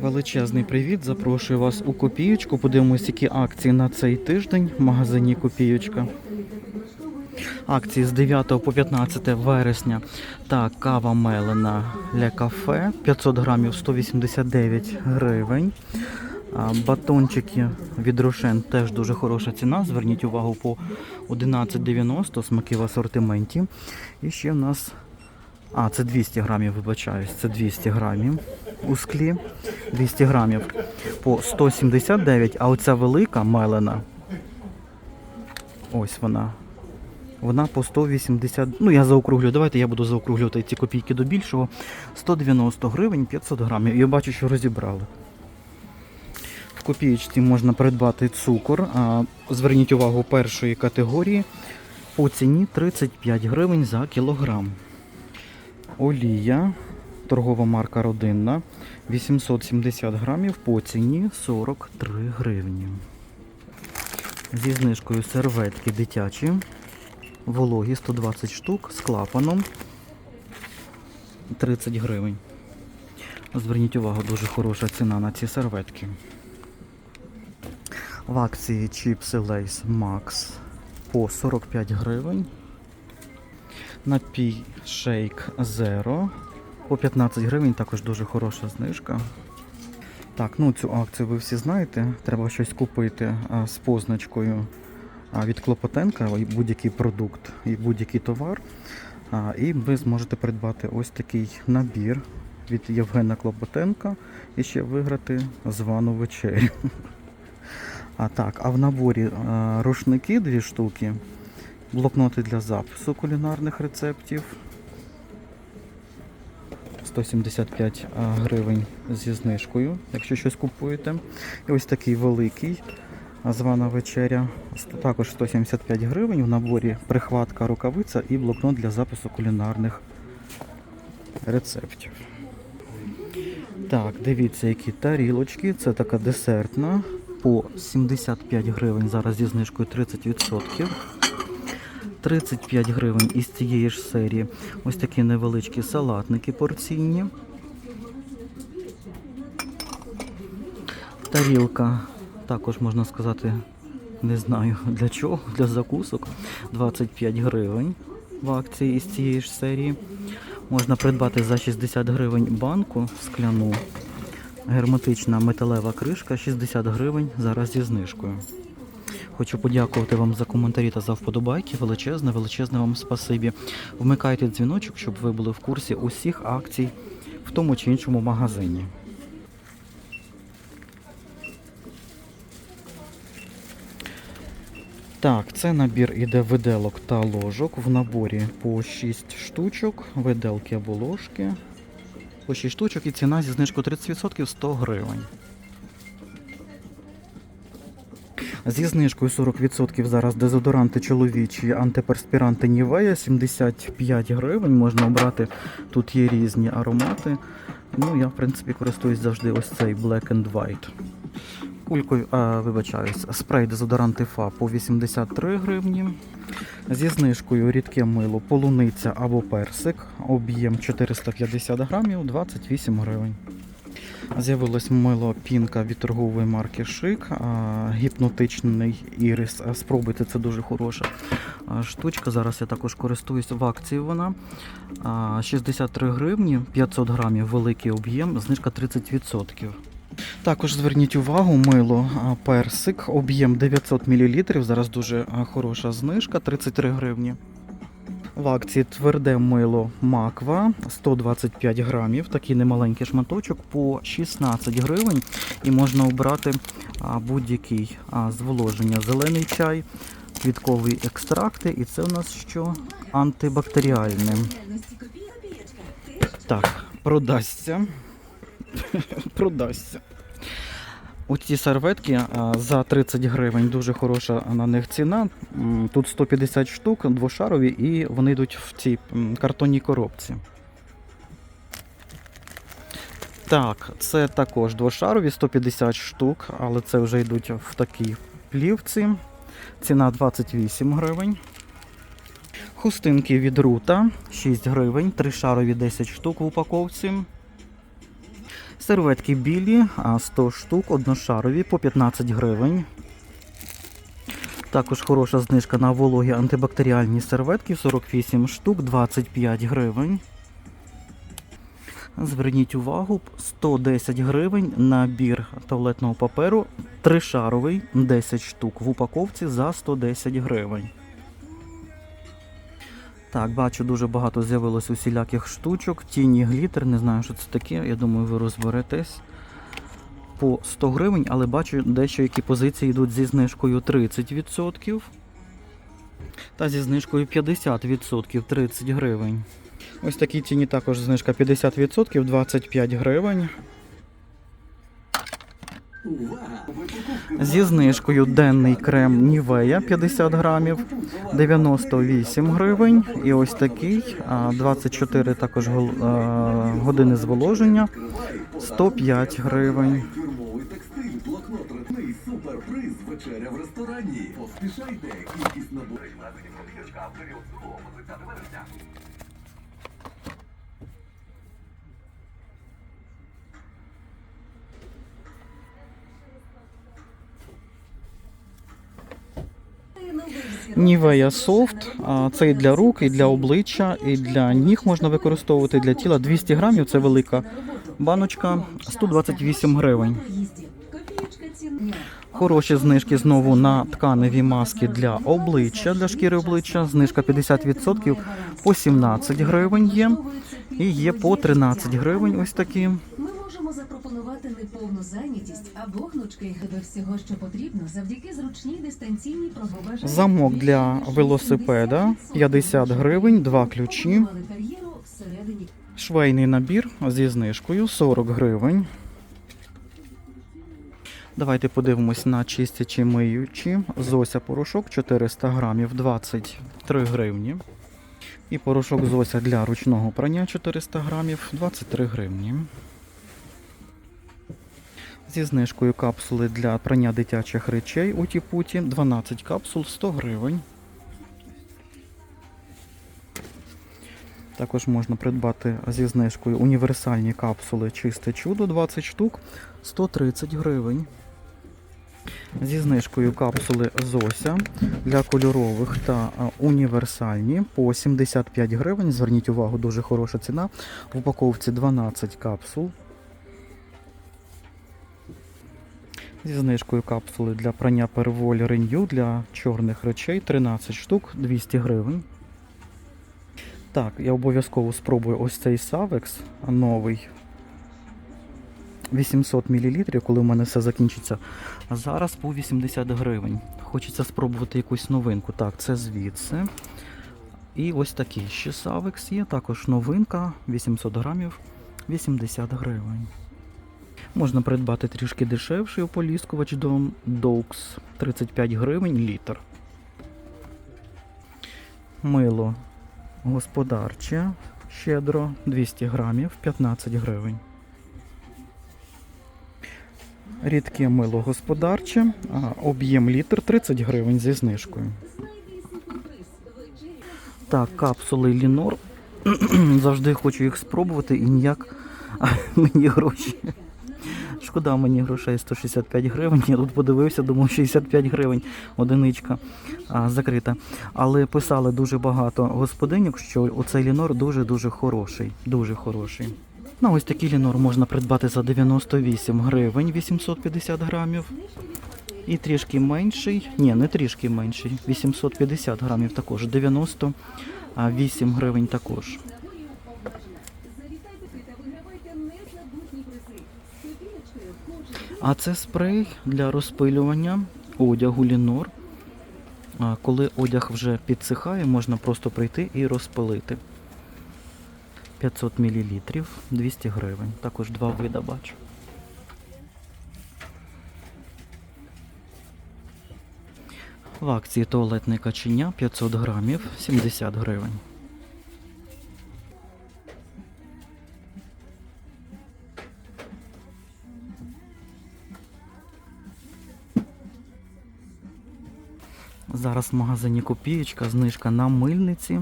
Величезний привіт. Запрошую вас у копієчку. Подивимось, які акції на цей тиждень в магазині Копієчка. Акції з 9 по 15 вересня. Так, кава мелена для кафе 500 грамів 189 гривень. Батончики від Рошен теж дуже хороша ціна. Зверніть увагу по 11,90 смаки в асортименті. І ще в нас. А, це 200 грамів, вибачаюсь, це 200 грамів у склі. 200 грамів по 179, а оця велика мелена. Ось вона. Вона по 180. Ну, я заокруглю. Давайте я буду заокруглювати ці копійки до більшого. 190 гривень 500 грамів. Я бачу, що розібрали. В копієчці можна придбати цукор. Зверніть увагу першої категорії. По ціні 35 гривень за кілограм. Олія, торгова марка родинна, 870 грамів по ціні 43 гривні. Зі знижкою серветки дитячі, вологі 120 штук з клапаном 30 гривень. Зверніть увагу, дуже хороша ціна на ці серветки. В акції чіпси Lays Max по 45 гривень. Напій Shake Zero по 15 гривень, також дуже хороша знижка. Так, ну цю акцію ви всі знаєте. Треба щось купити а, з позначкою а, від Клопотенка, будь-який продукт і будь-який товар. А, і ви зможете придбати ось такий набір від Євгена Клопотенка і ще виграти звану вечерю. А так, а в наборі а, рушники дві штуки блокноти для запису кулінарних рецептів. 175 гривень зі знижкою, якщо щось купуєте. І ось такий великий звана вечеря. Також 175 гривень. В наборі прихватка, рукавиця і блокнот для запису кулінарних рецептів. Так, дивіться, які тарілочки. Це така десертна по 75 гривень. Зараз зі знижкою 30%. 35 гривень із цієї ж серії. Ось такі невеличкі салатники порційні. Тарілка, також можна сказати, не знаю для чого, для закусок. 25 гривень в акції із цієї ж серії. Можна придбати за 60 гривень банку скляну. Герметична металева кришка 60 гривень зараз зі знижкою. Хочу подякувати вам за коментарі та за вподобайки. Величезне, величезне вам спасибі. Вмикайте дзвіночок, щоб ви були в курсі усіх акцій в тому чи іншому магазині. Так, це набір іде виделок та ложок. В наборі по 6 штучок, виделки або ложки. По 6 штучок і ціна зі знижкою 30% 100 гривень. Зі знижкою 40% зараз дезодоранти чоловічі, антиперспіранти Нівея 75 гривень. Можна обрати. Тут є різні аромати. Ну, я, в принципі, користуюсь завжди ось цей Black and White. Кулькою, а, вибачаюсь, спрей дезодорант Фа по 83 гривні. Зі знижкою рідке мило полуниця або персик. Об'єм 450 грамів 28 гривень. З'явилось мило пінка від торгової марки Шик, гіпнотичний ірис. Спробуйте, це дуже хороша штучка. Зараз я також користуюсь в акції. Вона 63 гривні, 500 грамів, великий об'єм, знижка 30%. Також зверніть увагу, мило персик, об'єм 900 мл. Зараз дуже хороша знижка, 33 гривні. В акції тверде мило Маква 125 грамів, такий немаленький шматочок по 16 гривень. І можна обрати будь-який зволоження. Зелений чай, квіткові екстракти, і це у нас що? Антибактеріальне. Так, продасться. продасться. Оці серветки за 30 гривень, дуже хороша на них ціна. Тут 150 штук, двошарові, і вони йдуть в цій картонній коробці. Так, це також двошарові, 150 штук, але це вже йдуть в такій плівці. Ціна 28 гривень. Хустинки від рута 6 гривень, тришарові 10 штук в упаковці. Серветки білі, 100 штук, одношарові по 15 гривень. Також хороша знижка на вологі антибактеріальні серветки 48 штук, 25 гривень. Зверніть увагу, 110 гривень набір туалетного паперу, тришаровий, 10 штук в упаковці за 110 гривень. Так, бачу, дуже багато з'явилось усіляких штучок. Тіні глітер, не знаю, що це таке. Я думаю, ви розберетесь. По 100 гривень, але бачу, дещо які позиції йдуть зі знижкою 30% та зі знижкою 50% 30 гривень. Ось такі ціні також знижка 50%, 25 гривень. Зі знижкою денний крем Нівея 50 грамів 98 гривень. І ось такий 24 також години зволоження 105 гривень. Суперприз, вечеря в ресторані. Поспішайте, кількість наборів. Софт. а, Це і для рук, і для обличчя, і для ніг можна використовувати для тіла. 200 грамів це велика баночка, 128 гривень. Хороші знижки знову на тканеві маски для обличчя, для шкіри обличчя. Знижка 50% по 17 гривень є. І є по 13 гривень ось такі. Ми неповну зайнятість або гнучки до всього, що потрібно, завдяки зручній дистанційній програмі. Замок для велосипеда 50 гривень, два ключі. Швейний набір зі знижкою 40 гривень. Давайте подивимось на чистячі миючі. Зося порошок 400 грамів 23 гривні. І порошок Зося для ручного прання 400 грамів 23 гривні. Зі знижкою капсули для прання дитячих речей у Тіпуті 12 капсул 100 гривень. Також можна придбати зі знижкою універсальні капсули Чисте чудо 20 штук 130 гривень. Зі знижкою капсули Зося для кольорових та універсальні по 75 гривень. Зверніть увагу, дуже хороша ціна. В упаковці 12 капсул. Зі знижкою капсули для прання Perwoll Renew для чорних речей 13 штук 200 гривень. Так, я обов'язково спробую ось цей Savex новий. 800 мл, коли в мене все закінчиться. А зараз по 80 гривень. Хочеться спробувати якусь новинку. Так, це звідси. І ось такий ще Savex є. Також новинка 800 грамів 80 гривень. Можна придбати трішки дешевший ополіскувач Doux 35 гривень літр. Мило господарче щедро 200 грамів 15 гривень. Рідке мило господарче, об'єм літр 30 гривень зі знижкою. Так, капсули Лінор. Завжди хочу їх спробувати і ніяк мені гроші. Шкода мені грошей 165 гривень. Я тут подивився, думав 65 гривень одиничка а, закрита. Але писали дуже багато господиньок, що оцей лінор дуже-дуже хороший. Дуже хороший. Ну, ось такий лінор можна придбати за 98 гривень 850 грамів. І трішки менший, ні, не трішки менший, 850 грамів також, 98 гривень також. А це спрей для розпилювання одягу лінор. Коли одяг вже підсихає, можна просто прийти і розпилити. 500 мл, 200 гривень. Також два вида бачу. В акції туалетне каченя 500 грамів, 70 гривень. Зараз в магазині Копієчка, знижка на мильниці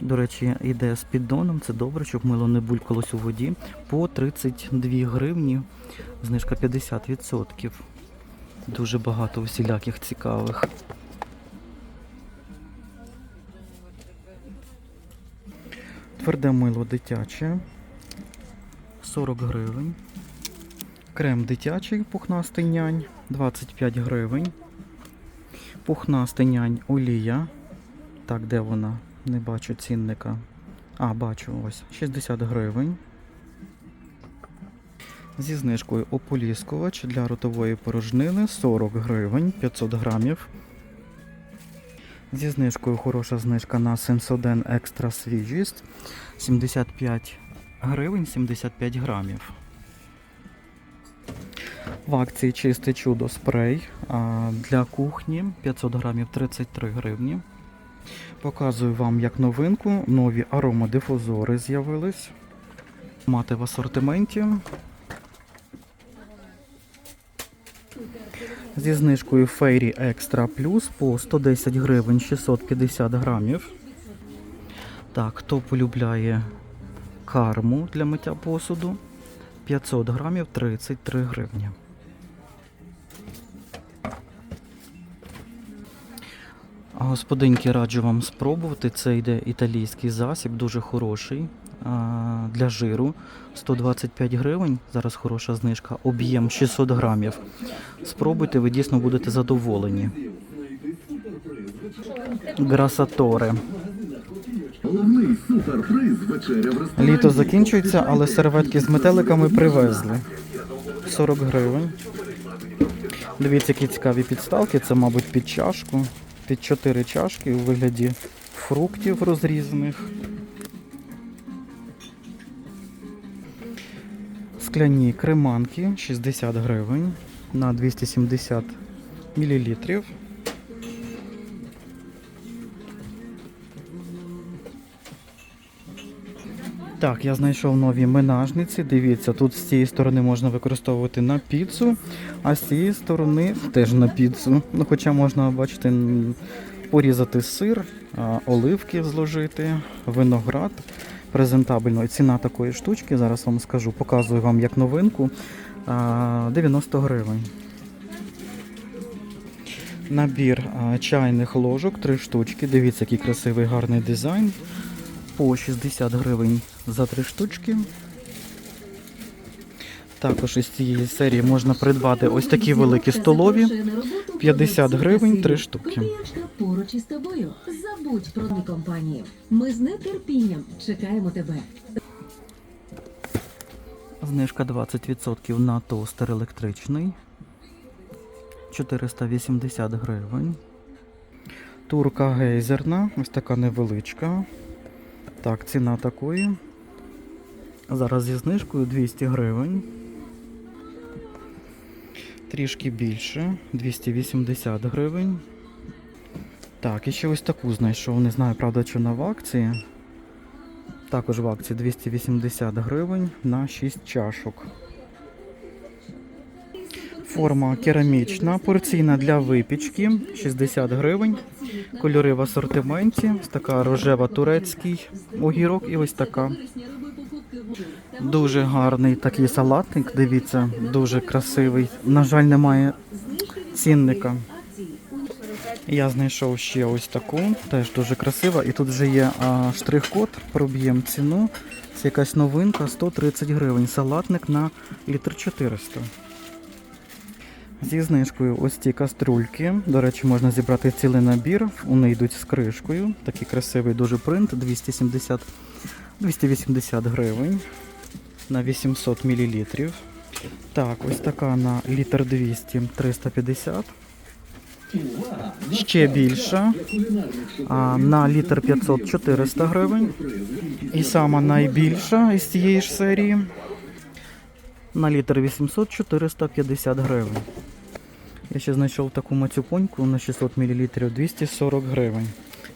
До речі, йде з піддоном, це добре, щоб мило не булькалось у воді. По 32 гривні, знижка 50%. Дуже багато усіляких цікавих. Тверде мило дитяче 40 гривень. Крем дитячий пухнастий нянь 25 гривень. Пухнастий нянь олія. Так, де вона? Не бачу цінника. А, бачу ось 60 гривень. Зі знижкою ополіскувач для ротової порожнини 40 гривень 500 грамів. Зі знижкою хороша знижка на Сенсоден Екстра свіжість 75 гривень 75 грамів. В акції чисте чудо спрей для кухні 500 грамів 33 гривні. Показую вам як новинку. Нові аромадифузори з'явились. Мати в асортименті. Зі знижкою Fairy Extra Plus по 110 гривень 650 грамів. Так, хто полюбляє карму для миття посуду? 500 грамів 33 гривні. Господинки раджу вам спробувати. Це йде італійський засіб, дуже хороший для жиру. 125 гривень. Зараз хороша знижка. Об'єм 600 грамів. Спробуйте, ви дійсно будете задоволені. Грасаторе. Літо закінчується, але серветки з метеликами привезли. 40 гривень. Дивіться, які цікаві підставки. Це, мабуть, під чашку. Під 4 чашки у вигляді фруктів розрізаних. Скляні креманки 60 гривень на 270 мл. Так, я знайшов нові минажниці. Дивіться, тут з цієї сторони можна використовувати на піцу, а з цієї сторони теж на піцу. Ну, хоча можна, бачите, порізати сир, оливки зложити, виноград. Презентабельно. Ціна такої штучки, зараз вам скажу, показую вам як новинку. 90 гривень. Набір чайних ложок, три штучки. Дивіться, який красивий гарний дизайн по 60 гривень за три штучки. Також із цієї серії можна придбати ось такі великі столові. 50 гривень, три штуки. Поруч із тобою. Забудь про ні компанії. Ми з нетерпінням чекаємо тебе. Знижка 20% на тостер електричний. 480 гривень. Турка гейзерна, ось така невеличка. Так, ціна такої. Зараз зі знижкою 200 гривень. Трішки більше, 280 гривень. Так, і ще ось таку знайшов. Не знаю, правда, чи вона в акції. Також в акції 280 гривень на 6 чашок. Форма керамічна, порційна для випічки 60 гривень. Кольори в асортименті. Ось така рожева турецький огірок і ось така. Дуже гарний такий салатник. Дивіться, дуже красивий. На жаль, немає цінника. Я знайшов ще ось таку, теж дуже красива. І тут вже є штрих-код, проб'ємо ціну. Це якась новинка 130 гривень. Салатник на літр 400. Зі знижкою ось ці каструльки. До речі, можна зібрати цілий набір. Вони йдуть з кришкою. Такий красивий дуже принт 270 280 гривень на 800 мл. Так, ось така на літр 200 350. Ще більша. А, на літр 500 400 гривень. І сама найбільша із цієї ж серії. На літр 800 450 гривень. Я ще знайшов таку мацюпоньку на 600 мл 240 гривень.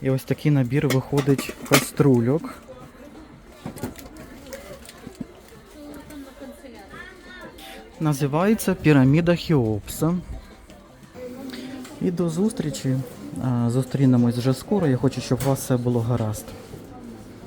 І ось такий набір виходить каструльок. Називається піраміда Хіопса. І до зустрічі. Зустрінемось вже скоро. Я хочу, щоб у вас все було гаразд.